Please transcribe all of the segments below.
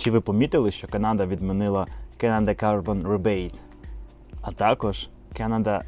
Чи ви помітили, що Канада відмінила Canada Carbon Rebate, а також Canada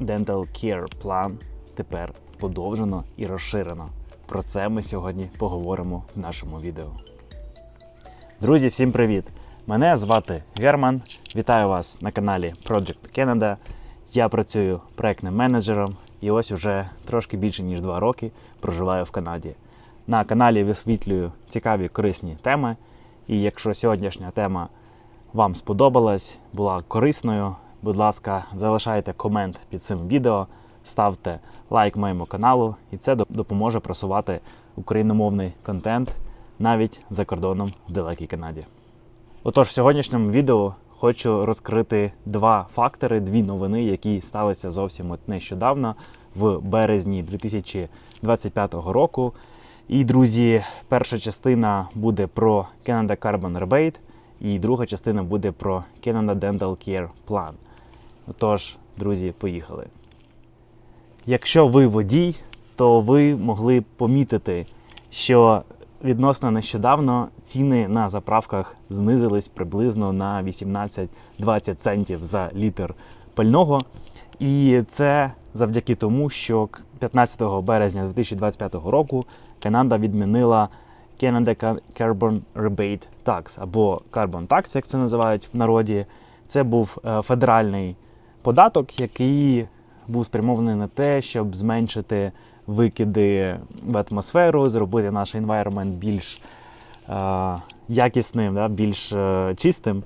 Dental Care план тепер подовжено і розширено. Про це ми сьогодні поговоримо в нашому відео. Друзі, всім привіт! Мене звати Герман. Вітаю вас на каналі Project Canada. Я працюю проектним менеджером і ось уже трошки більше ніж два роки проживаю в Канаді. На каналі висвітлюю цікаві корисні теми. І якщо сьогоднішня тема вам сподобалась, була корисною, будь ласка, залишайте комент під цим відео, ставте лайк моєму каналу, і це допоможе просувати україномовний контент навіть за кордоном в далекій Канаді. Отож, в сьогоднішньому відео хочу розкрити два фактори, дві новини, які сталися зовсім нещодавно, в березні 2025 року. І, друзі, перша частина буде про Canada Carbon Rebate, і друга частина буде про Canada Dental Care Plan. Отож, друзі, поїхали. Якщо ви водій, то ви могли помітити, що відносно нещодавно ціни на заправках знизились приблизно на 18-20 центів за літр пального. І це завдяки тому, що 15 березня 2025 року Канада відмінила Canada Ca- Carbon Rebate Tax або Carbon Tax, як це називають в народі. Це був е, федеральний податок, який був спрямований на те, щоб зменшити викиди в атмосферу, зробити наш environment більш е, якісним, да, більш е, чистим,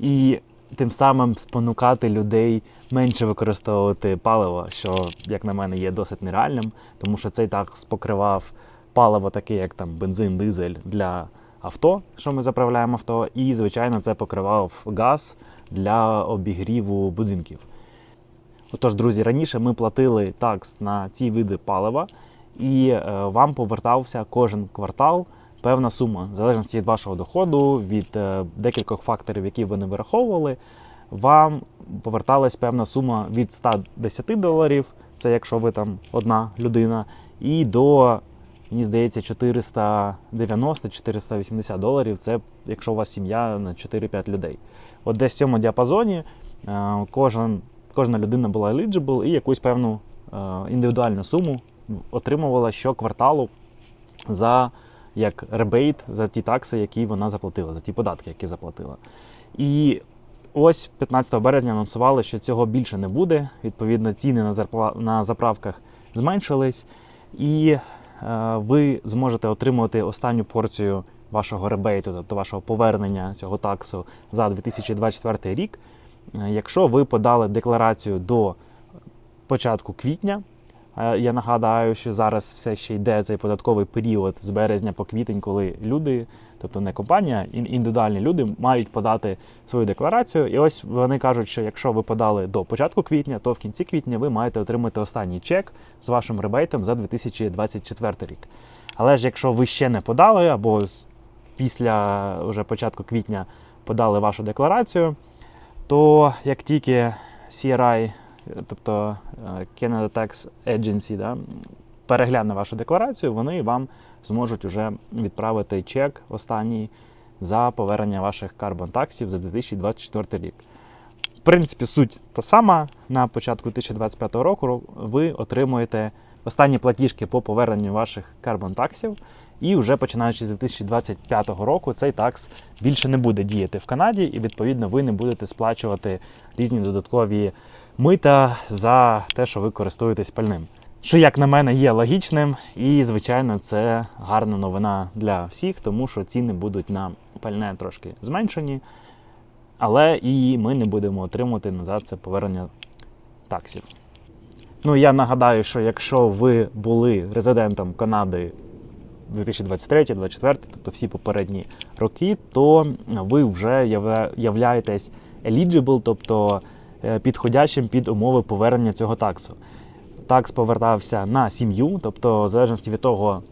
і тим самим спонукати людей менше використовувати паливо, що, як на мене, є досить нереальним, тому що цей такс покривав паливо, таке як там бензин, дизель для авто, що ми заправляємо авто, і, звичайно, це покривав газ для обігріву будинків. Отож, друзі, раніше ми платили такс на ці види палива, і е, вам повертався кожен квартал певна сума, в залежності від вашого доходу, від е, декількох факторів, які ви не вираховували. Вам поверталась певна сума від 110 доларів, це якщо ви там одна людина, і до, мені здається, 490-480 доларів. Це якщо у вас сім'я на 4-5 людей. От десь в цьому діапазоні е, кожен кожна людина була eligible і якусь певну е, індивідуальну суму отримувала щокварталу за як ребейт за ті такси, які вона заплатила, за ті податки, які заплатила. І ось 15 березня анонсували, що цього більше не буде. Відповідно, ціни на, зарпла... на заправках зменшились, і ви зможете отримувати останню порцію вашого ребейту, тобто вашого повернення цього таксу за 2024 рік. Е, Якщо ви подали декларацію до початку квітня, е, я нагадаю, що зараз все ще йде цей податковий період з березня по квітень, коли люди, тобто не компанія, індивідуальні люди мають подати свою декларацію. І ось вони кажуть, що якщо ви подали до початку квітня, то в кінці квітня ви маєте отримати останній чек з вашим ребейтом за 2024 рік. Але ж якщо ви ще не подали, або після вже початку квітня подали вашу декларацію, то як тільки CRI, тобто е, Canada Tax Agency, да, перегляне вашу декларацію, вони вам зможуть вже відправити чек останній за повернення ваших карбон-таксів за 2024 рік. В принципі, суть та сама. На початку 2025 року ви отримуєте останні платіжки по поверненню ваших карбон-таксів. І вже починаючи з 2025 року цей такс більше не буде діяти в Канаді, і відповідно ви не будете сплачувати різні додаткові мита за те, що ви користуєтесь пальним. Що, як на мене, є логічним, і звичайно, це гарна новина для всіх, тому що ціни будуть на пальне трошки зменшені, але і ми не будемо отримувати назад це повернення таксів. Ну я нагадаю, що якщо ви були резидентом Канади 2023, 2024, тобто всі попередні роки, то ви вже являєтесь eligible, тобто е, підходящим під умови повернення цього таксу. Такс повертався на сім'ю, тобто, в залежності від того,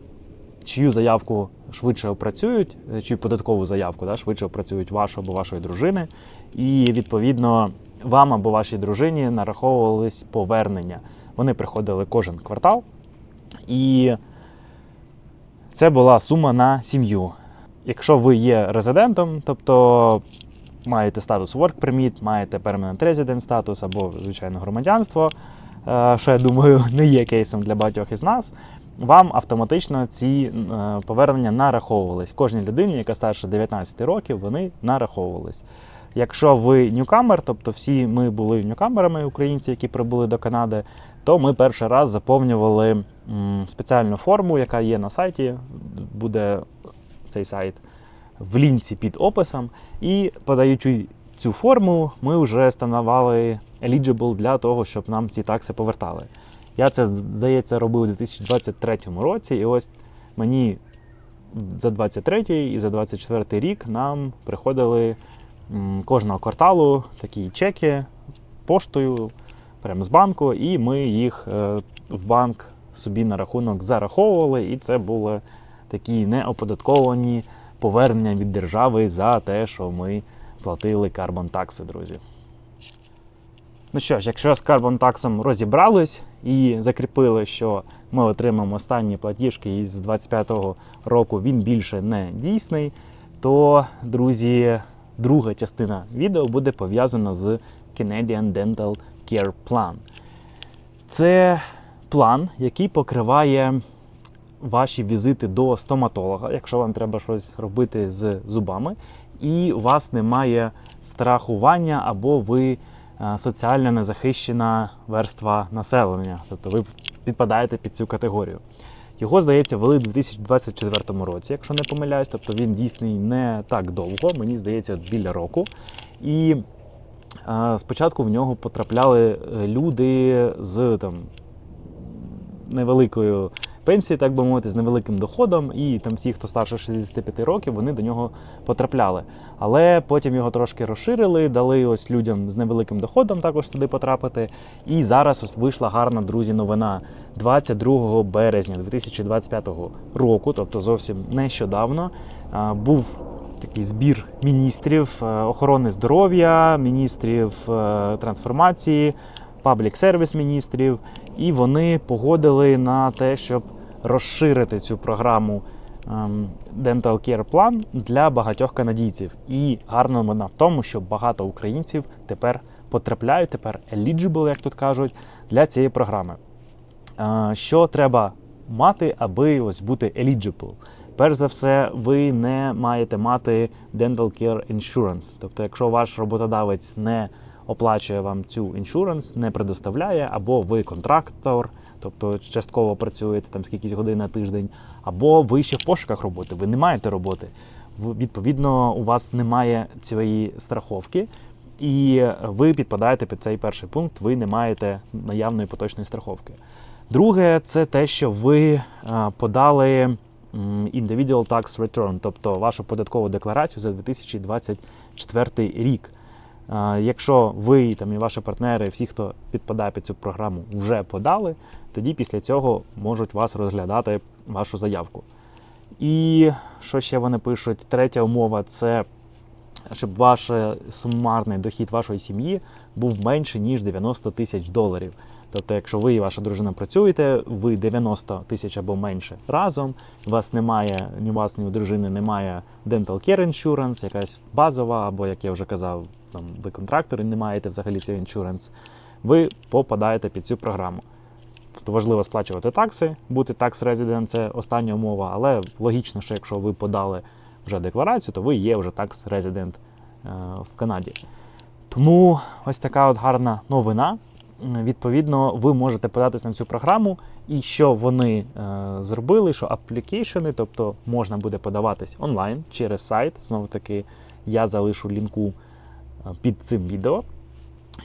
чию заявку швидше опрацюють, е, чи податкову заявку да, швидше опрацюють вашу або вашої дружини, і відповідно вам або вашій дружині нараховувались повернення. Вони приходили кожен квартал, і це була сума на сім'ю. якщо ви є резидентом, тобто маєте статус Work Permit, маєте Permanent Resident статус або, звичайно, громадянство, що я думаю, не є кейсом для багатьох із нас, вам автоматично ці е, повернення нараховувались. Кожній людині, яка старше 19 років, вони нараховувались. Якщо ви ньюкамер, тобто всі ми були ньюкамерами, українці, які прибули до Канади, то ми перший раз заповнювали спеціальну форму, яка є на сайті. Буде цей сайт в лінці під описом. І подаючи цю форму, ми вже становали eligible для того, щоб нам ці такси повертали. Я це, здається, робив у 2023 році, і ось мені за 23 і за 24 рік нам приходили кожного кварталу такі чеки поштою прямо з банку, і ми їх е, в банк собі на рахунок зараховували, і це були такі неоподатковані повернення від держави за те, що ми платили карбон такси, друзі. Ну що ж, якщо з карбон таксом розібрались і закріпили, що ми отримаємо останні платіжки і з 25-го року він більше не дійсний, то, друзі, друга частина відео буде пов'язана з Canadian Dental Care Plan. Це план, який покриває ваші візити до стоматолога, якщо вам треба щось робити з зубами, і у вас немає страхування або ви е, соціально незахищена верства населення, тобто ви підпадаєте під цю категорію. Його, здається, ввели у 2024 році, якщо не помиляюсь, тобто він дійсний не так довго, мені здається, біля року. І е, спочатку в нього потрапляли е, люди з там, невеликою пенсією, так би мовити, з невеликим доходом, і там всі, хто старше 65 років, вони до нього потрапляли. Але потім його трошки розширили, дали ось людям з невеликим доходом також туди потрапити. І зараз ось вийшла гарна, друзі, новина 22 березня 2025 року, тобто зовсім нещодавно, був такий збір міністрів е, охорони здоров'я, міністрів е, трансформації, паблік сервіс міністрів, і вони погодили на те, щоб розширити цю програму ем, Dental Care Plan для багатьох канадійців. І гарна новина в тому, що багато українців тепер потрапляють, тепер eligible, як тут кажуть, для цієї програми. Е, Що треба мати, аби ось бути eligible? Перш за все, ви не маєте мати Dental Care Insurance. Тобто, якщо ваш роботодавець не оплачує вам цю іншуранс, не предоставляє, або ви контрактор, тобто частково працюєте там скількись годин на тиждень, або ви ще в пошуках роботи, ви не маєте роботи. Відповідно, у вас немає цієї страховки, і ви підпадаєте під цей перший пункт, ви не маєте наявної поточної страховки. Друге, це те, що ви е, подали Individual Tax Return, тобто вашу податкову декларацію за 2024 рік. Якщо ви там і ваші партнери, всі, хто підпадає під цю програму, вже подали, тоді після цього можуть вас розглядати вашу заявку. І що ще вони пишуть? Третя умова це щоб ваш сумарний дохід вашої сім'ї був менше ніж 90 тисяч доларів. Тобто, якщо ви і ваша дружина працюєте, ви 90 тисяч або менше разом, у вас немає ні у вас, ні у дружини немає Dental Care Insurance, якась базова, або як я вже казав, там ви контрактори не маєте взагалі цей іншуранс, ви попадаєте під цю програму. Тобто важливо сплачувати такси, бути tax resident – це остання умова, але логічно, що якщо ви подали вже декларацію, то ви є вже resident е, в Канаді. Тому ось така от гарна новина. Відповідно, ви можете податись на цю програму, і що вони е, зробили, що аплікейшени, тобто можна буде подаватись онлайн через сайт. Знову таки, я залишу лінку е, під цим відео.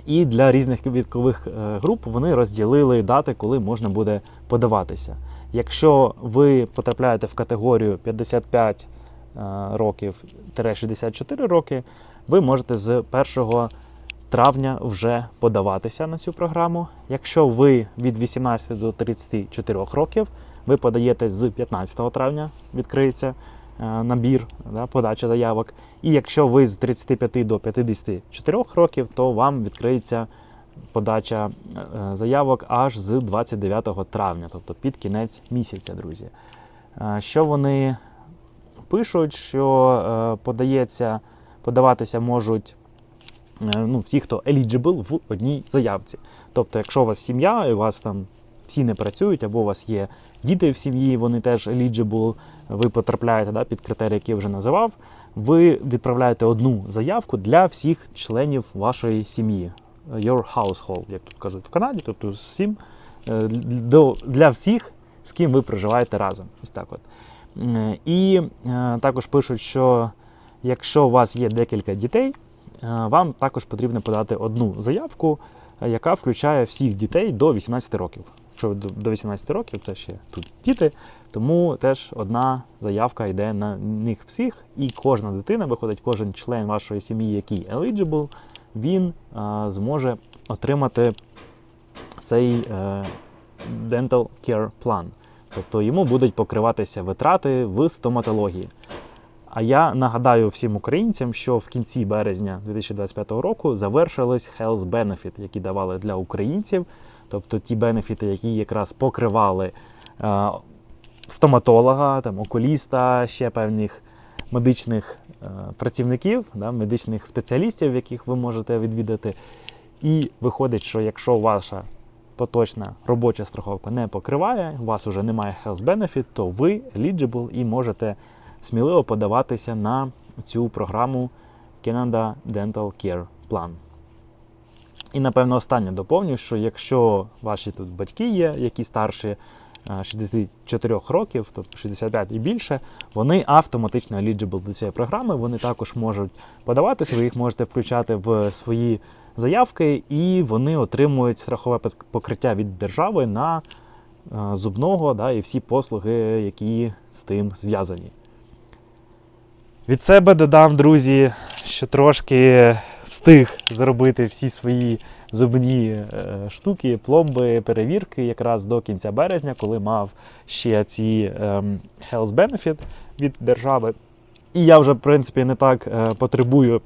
І для різних вікових е, груп вони розділили дати, коли можна буде подаватися. Якщо ви потрапляєте в категорію 55 е, років 64 роки, ви можете з 1 травня вже подаватися на цю програму. Якщо ви від 18 до 34 років, ви подаєте з 15 травня, відкриється е, набір, да, подача заявок. І якщо ви з 35 до 54 років, то вам відкриється подача е, заявок аж з 29 травня, тобто під кінець місяця, друзі. Е, Що вони пишуть, що подається, подаватися можуть ну, всі, хто eligible в одній заявці. Тобто, якщо у вас сім'я, і у вас там всі не працюють, або у вас є діти в сім'ї, вони теж eligible, ви потрапляєте да, під критерії, які я вже називав, ви відправляєте одну заявку для всіх членів вашої сім'ї. Your household, як тут кажуть в Канаді, тобто всім е, для всіх, з ким ви проживаєте разом. Ось так от. І е, також пишуть, що якщо у вас є декілька дітей, е, вам також потрібно подати одну заявку, е, яка включає всіх дітей до 18 років. Якщо до- до 18 років це ще тут діти, тому теж одна заявка йде на них всіх, і кожна дитина, виходить, кожен член вашої сім'ї, який eligible, він е, зможе отримати цей е, Dental Care Plan. Тобто йому будуть покриватися витрати в стоматології. А я нагадаю всім українцям, що в кінці березня 2025 року завершились Health Benefit, які давали для українців, тобто ті бенефіти, які якраз покривали е, стоматолога, там, окуліста, ще певних медичних е, працівників, да, медичних спеціалістів, яких ви можете відвідати. І виходить, що якщо ваша поточна робоча страховка не покриває, у вас вже немає health benefit, то ви eligible і можете сміливо подаватися на цю програму Canada Dental Care Plan. І, напевно, останнє доповню, що якщо ваші тут батьки є, які старші е, 64 років, тобто 65 і більше, вони автоматично eligible до цієї програми. Вони також можуть подаватися, ви їх можете включати в свої заявки, і вони отримують страхове покриття від держави на е, зубного да, і всі послуги, які з тим зв'язані. Від себе додам, друзі, що трошки встиг зробити всі свої зубні е, штуки, пломби, перевірки якраз до кінця березня, коли мав ще ці ем, health benefit від держави. І я вже, в принципі, не так е, потребую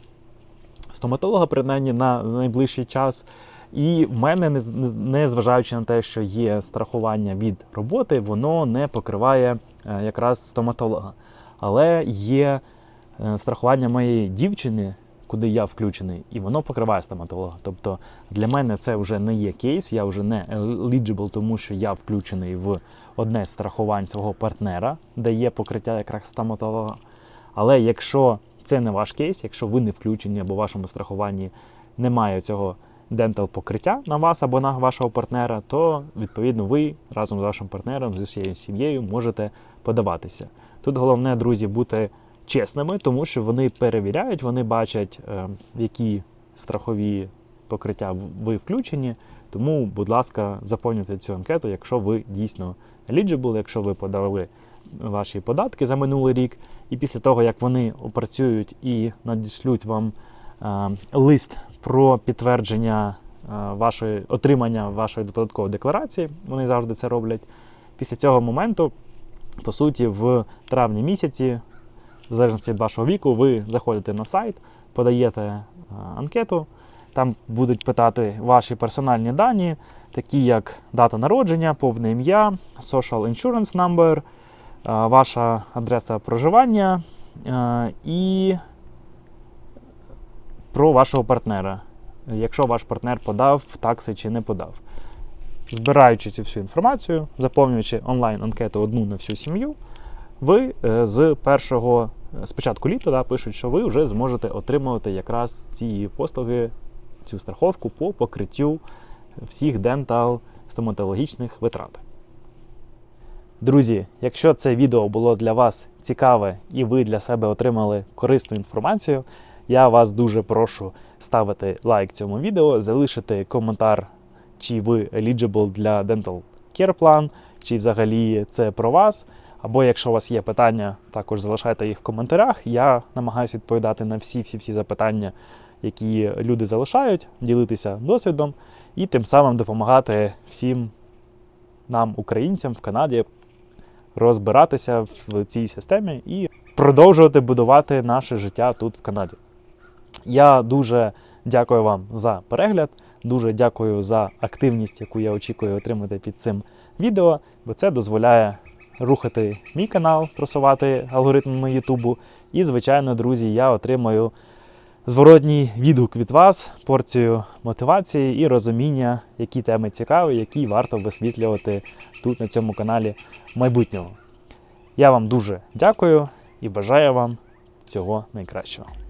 стоматолога, принаймні на найближчий час. І в мене, не з- не зважаючи на те, що є страхування від роботи, воно не покриває е, якраз стоматолога. Але є страхування моєї дівчини, куди я включений, і воно покриває стоматолога. Тобто для мене це вже не є кейс, я вже не eligible, тому що я включений в одне з страхувань свого партнера, де є покриття якраз стоматолога. Але якщо це не ваш кейс, якщо ви не включені або в вашому страхуванні немає цього дентал покриття на вас або на вашого партнера, то відповідно ви разом з вашим партнером, з усією сім'єю можете подаватися. Тут головне, друзі, бути чесними, тому що вони перевіряють, вони бачать, е, які страхові покриття ви включені. Тому, будь ласка, заповнюйте цю анкету, якщо ви дійсно eligible, якщо ви подали ваші податки за минулий рік, і після того, як вони опрацюють і надішлють вам е, лист про підтвердження е, вашої отримання вашої податкової декларації, вони завжди це роблять. Після цього моменту, по суті, в травні місяці, в залежності від вашого віку, ви заходите на сайт, подаєте е, анкету. Там будуть питати ваші персональні дані, такі як дата народження, повне ім'я, social insurance number, е, ваша адреса проживання е, і про вашого партнера, якщо ваш партнер подав такси чи не подав. Збираючи цю всю інформацію, заповнюючи онлайн-анкету одну на всю сім'ю, ви з першого з початку літа да, пишуть, що ви вже зможете отримувати якраз ці послуги, цю страховку по покриттю всіх дентал стоматологічних витрат. Друзі, якщо це відео було для вас цікаве і ви для себе отримали корисну інформацію, я вас дуже прошу ставити лайк цьому відео, залишити коментар, чи ви eligible для Dental Care Plan, чи взагалі це про вас. Або якщо у вас є питання, також залишайте їх в коментарях. Я намагаюся відповідати на всі-всі-всі запитання, які люди залишають, ділитися досвідом і тим самим допомагати всім нам, українцям в Канаді, розбиратися в цій системі і продовжувати будувати наше життя тут в Канаді. Я дуже дякую вам за перегляд, дуже дякую за активність, яку я очікую отримати під цим відео, бо це дозволяє рухати мій канал, просувати алгоритмами Ютубу. І, звичайно, друзі, я отримаю зворотній відгук від вас, порцію мотивації і розуміння, які теми цікаві, які варто висвітлювати тут на цьому каналі майбутнього. Я вам дуже дякую і бажаю вам всього найкращого.